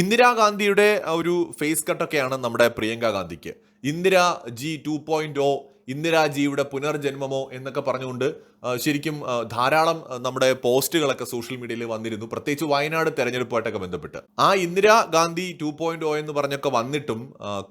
ഇന്ദിരാഗാന്ധിയുടെ ഒരു ഫേസ് കട്ടൊക്കെയാണ് നമ്മുടെ പ്രിയങ്ക ഗാന്ധിക്ക്. Indira ji two point O ഇന്ദിരാജിയുടെ പുനർജന്മമോ എന്നൊക്കെ പറഞ്ഞുകൊണ്ട് ശരിക്കും ധാരാളം നമ്മുടെ പോസ്റ്റുകളൊക്കെ സോഷ്യൽ മീഡിയയിൽ വന്നിരുന്നു. പ്രത്യേകിച്ച് വയനാട് തെരഞ്ഞെടുപ്പുമായിട്ടൊക്കെ ബന്ധപ്പെട്ട്. ആ Indira Gandhi two point O എന്ന് പറഞ്ഞൊക്കെ വന്നിട്ടും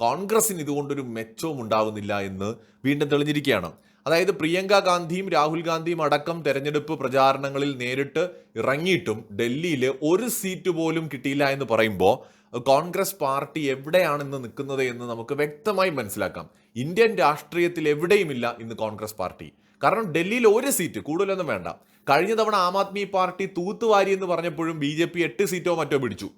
കോൺഗ്രസിന് ഇതുകൊണ്ടൊരു മെച്ചവും ഉണ്ടാകുന്നില്ല എന്ന് വീണ്ടും തെളിഞ്ഞിരിക്കുകയാണ്. അതായത് പ്രിയങ്ക ഗാന്ധിയും രാഹുൽ ഗാന്ധിയും അടക്കം തെരഞ്ഞെടുപ്പ് പ്രചാരണങ്ങളിൽ നേരിട്ട് ഇറങ്ങിയിട്ടും ഡൽഹിയിൽ ഒരു സീറ്റ് പോലും കിട്ടിയില്ല എന്ന് പറയുമ്പോൾ കോൺഗ്രസ് പാർട്ടി എവിടെയാണെന്ന് നിൽക്കുന്നത് എന്ന് നമുക്ക് വ്യക്തമായി മനസ്സിലാക്കാം. ഇന്ത്യൻ രാഷ്ട്രീയത്തിൽ എവിടെയുമില്ല ഇന്ന് കോൺഗ്രസ് പാർട്ടി. കാരണം ഡൽഹിയിൽ ഒരു സീറ്റ് കൂടുതലൊന്നും വേണ്ട. കഴിഞ്ഞ തവണ ആം ആദ്മി പാർട്ടി തൂത്തുവാരി എന്ന് പറഞ്ഞപ്പോഴും ബി ജെ പി എട്ട് സീറ്റോ മറ്റോ പിടിച്ചു.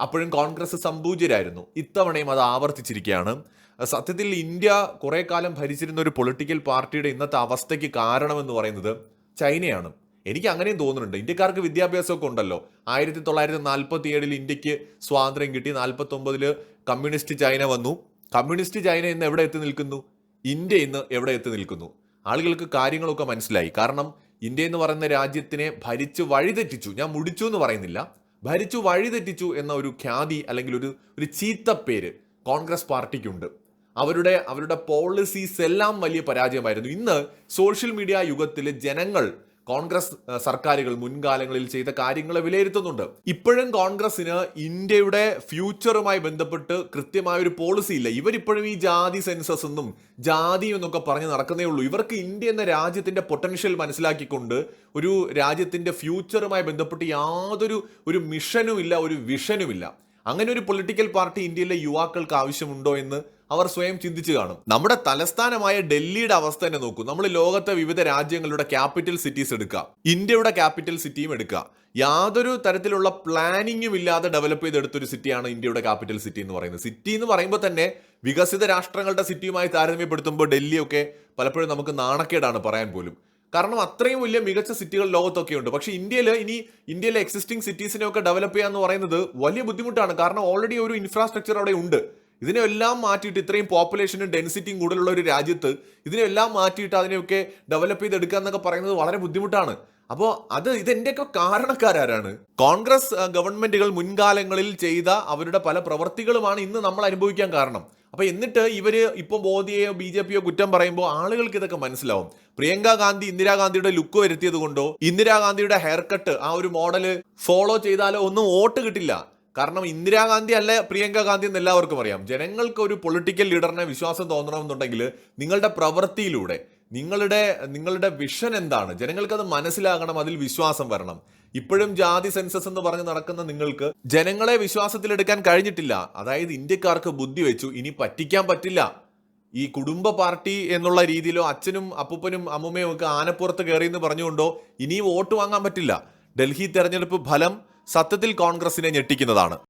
അപ്പോഴും കോൺഗ്രസ് സംപൂജ്യരായിരുന്നു ഇത്തവണയും അത് ആവർത്തിച്ചിരിക്കുകയാണ്. സത്യത്തിൽ ഇന്ത്യ കുറെ കാലം ഭരിച്ചിരുന്ന ഒരു പൊളിറ്റിക്കൽ പാർട്ടിയുടെ ഇന്നത്തെ അവസ്ഥയ്ക്ക് കാരണമെന്ന് പറയുന്നത് ചൈനയാണ്. എനിക്ക് അങ്ങനെയും തോന്നുന്നുണ്ട്. ഇന്ത്യക്കാർക്ക് വിദ്യാഭ്യാസമൊക്കെ ഉണ്ടല്ലോ. ആയിരത്തി തൊള്ളായിരത്തി നാൽപ്പത്തി ഏഴിൽ ഇന്ത്യയ്ക്ക് സ്വാതന്ത്ര്യം കിട്ടി. നാൽപ്പത്തി ഒമ്പതിൽ കമ്മ്യൂണിസ്റ്റ് ചൈന വന്നു. കമ്മ്യൂണിസ്റ്റ് ചൈന ഇന്ന് എവിടെ എത്തി നിൽക്കുന്നു? ഇന്ത്യ ഇന്ന് എവിടെ എത്തി നിൽക്കുന്നു? ആളുകൾക്ക് കാര്യങ്ങളൊക്കെ മനസ്സിലായി. കാരണം ഇന്ത്യ എന്ന് പറയുന്ന രാജ്യത്തിനെ ഭരിച്ച് വഴിതെറ്റിച്ചു. ഞാൻ മുടിച്ചു എന്ന് പറയുന്നില്ല. ഭരിച്ചു വഴിതെറ്റിച്ചു എന്ന ഒരു ഖ്യാതി അല്ലെങ്കിൽ ഒരു ഒരു ചീത്ത പേര് കോൺഗ്രസ് പാർട്ടിക്കുണ്ട്. അവരുടെ അവരുടെ പോളിസീസ് എല്ലാം വലിയ പരാജയമായിരുന്നു. ഇന്ന് സോഷ്യൽ മീഡിയ യുഗത്തിൽ ജനങ്ങൾ കോൺഗ്രസ് സർക്കാരുകൾ മുൻകാലങ്ങളിൽ ചെയ്ത കാര്യങ്ങളെ വിലയിരുത്തുന്നുണ്ട്. ഇപ്പോഴും കോൺഗ്രസിന് ഇന്ത്യയുടെ ഫ്യൂച്ചറുമായി ബന്ധപ്പെട്ട് കൃത്യമായ ഒരു പോളിസി ഇല്ല. ഇവരിപ്പോഴും ഈ ജാതി സെൻസസ് എന്നും ജാതി എന്നൊക്കെ പറഞ്ഞ് നടക്കുന്നേ ഉള്ളൂ. ഇവർക്ക് ഇന്ത്യ എന്ന രാജ്യത്തിന്റെ പൊട്ടൻഷ്യൽ മനസ്സിലാക്കിക്കൊണ്ട് ഒരു രാജ്യത്തിന്റെ ഫ്യൂച്ചറുമായി ബന്ധപ്പെട്ട് യാതൊരു ഒരു മിഷനും ഇല്ല ഒരു വിഷനുമില്ല അങ്ങനെ ഒരു പൊളിറ്റിക്കൽ പാർട്ടി ഇന്ത്യയിലെ യുവാക്കൾക്ക് ആവശ്യമുണ്ടോ എന്ന് അവർ സ്വയം ചിന്തിച്ചു കാണും. നമ്മുടെ തലസ്ഥാനമായ ഡൽഹിയുടെ അവസ്ഥ തന്നെ നോക്കൂ. നമ്മൾ ലോകത്തെ വിവിധ രാജ്യങ്ങളുടെ ക്യാപിറ്റൽ സിറ്റീസ് എടുക്കുക ഇന്ത്യയുടെ ക്യാപിറ്റൽ സിറ്റിയും എടുക്കുക യാതൊരു തരത്തിലുള്ള പ്ലാനിങ്ങും ഇല്ലാതെ ഡെവലപ്പ് ചെയ്തെടുത്തൊരു സിറ്റിയാണ് ഇന്ത്യയുടെ ക്യാപിറ്റൽ സിറ്റി എന്ന് പറയുന്നത്. സിറ്റി എന്ന് പറയുമ്പോൾ തന്നെ വികസിത രാഷ്ട്രങ്ങളുടെ സിറ്റിയുമായി താരതമ്യപ്പെടുത്തുമ്പോൾ ഡൽഹിയൊക്കെ പലപ്പോഴും നമുക്ക് നാണക്കേടാണ് പറയാൻ പോലും. കാരണം അത്രയും വലിയ മികച്ച സിറ്റികൾ ലോകത്തൊക്കെ ഉണ്ട്. പക്ഷേ ഇന്ത്യയിൽ ഇനി ഇന്ത്യയിലെ എക്സിസ്റ്റിംഗ് സിറ്റീസിനെയൊക്കെ ഡെവലപ്പ് ചെയ്യുക എന്ന് പറയുന്നത് വലിയ ബുദ്ധിമുട്ടാണ്. കാരണം ഓൾറെഡി ഒരു ഇൻഫ്രാസ്ട്രക്ചർ അവിടെ ഉണ്ട്. ഇതിനെല്ലാം മാറ്റിയിട്ട് ഇത്രയും പോപ്പുലേഷനും ഡെൻസിറ്റിയും കൂടുതലുള്ള ഒരു രാജ്യത്ത് ഇതിനെല്ലാം മാറ്റിയിട്ട് അതിനെയൊക്കെ ഡെവലപ്പ് ചെയ്തെടുക്കുക എന്നൊക്കെ പറയുന്നത് വളരെ ബുദ്ധിമുട്ടാണ്. അപ്പോൾ അത് ഇതിന്റെയൊക്കെ കാരണക്കാരാരാണ്? കോൺഗ്രസ് ഗവൺമെന്റുകൾ മുൻകാലങ്ങളിൽ ചെയ്ത അവരുടെ പല പ്രവർത്തികളുമാണ് ഇന്ന് നമ്മൾ അനുഭവിക്കാൻ കാരണം. അപ്പൊ എന്നിട്ട് ഇവർ ഇപ്പൊ മോദിയെയോ ബി ജെ പിയോ കുറ്റം പറയുമ്പോൾ ആളുകൾക്ക് ഇതൊക്കെ മനസ്സിലാവും. പ്രിയങ്ക ഗാന്ധി ഇന്ദിരാഗാന്ധിയുടെ ലുക്ക് വരുത്തിയത് കൊണ്ടോ ഇന്ദിരാഗാന്ധിയുടെ ഹെയർ കട്ട് ആ ഒരു മോഡൽ ഫോളോ ചെയ്താലോ ഒന്നും വോട്ട് കിട്ടില്ല. കാരണം ഇന്ദിരാഗാന്ധി അല്ല പ്രിയങ്ക ഗാന്ധി എന്ന് എല്ലാവർക്കും അറിയാം. ജനങ്ങൾക്ക് ഒരു പൊളിറ്റിക്കൽ ലീഡറിനെ വിശ്വാസം തോന്നണമെന്നുണ്ടെങ്കിൽ നിങ്ങളുടെ പ്രവൃത്തിയിലൂടെ നിങ്ങളുടെ നിങ്ങളുടെ വിഷൻ എന്താണ്? ജനങ്ങൾക്കത് മനസ്സിലാകണം അതിൽ വിശ്വാസം വരണം. ഇപ്പോഴും ജാതി സെൻസസ് എന്ന് പറഞ്ഞ് നടക്കുന്ന നിങ്ങൾക്ക് ജനങ്ങളെ വിശ്വാസത്തിലെടുക്കാൻ കഴിഞ്ഞിട്ടില്ല. അതായത് ഇന്ത്യക്കാർക്ക് ബുദ്ധി വെച്ചു ഇനി പറ്റിക്കാൻ പറ്റില്ല. ഈ കുടുംബ പാർട്ടി എന്നുള്ള രീതിയിലോ അച്ഛനും അപ്പൂപ്പനും അമ്മുമ്മയും ഒക്കെ ആനപ്പുറത്ത് കയറി എന്ന് പറഞ്ഞുകൊണ്ടോ ഇനി വോട്ട് വാങ്ങാൻ പറ്റില്ല. ഡൽഹി തെരഞ്ഞെടുപ്പ് ഫലം സത്യത്തിൽ കോൺഗ്രസിനെ ഞെട്ടിക്കുന്നതാണ്.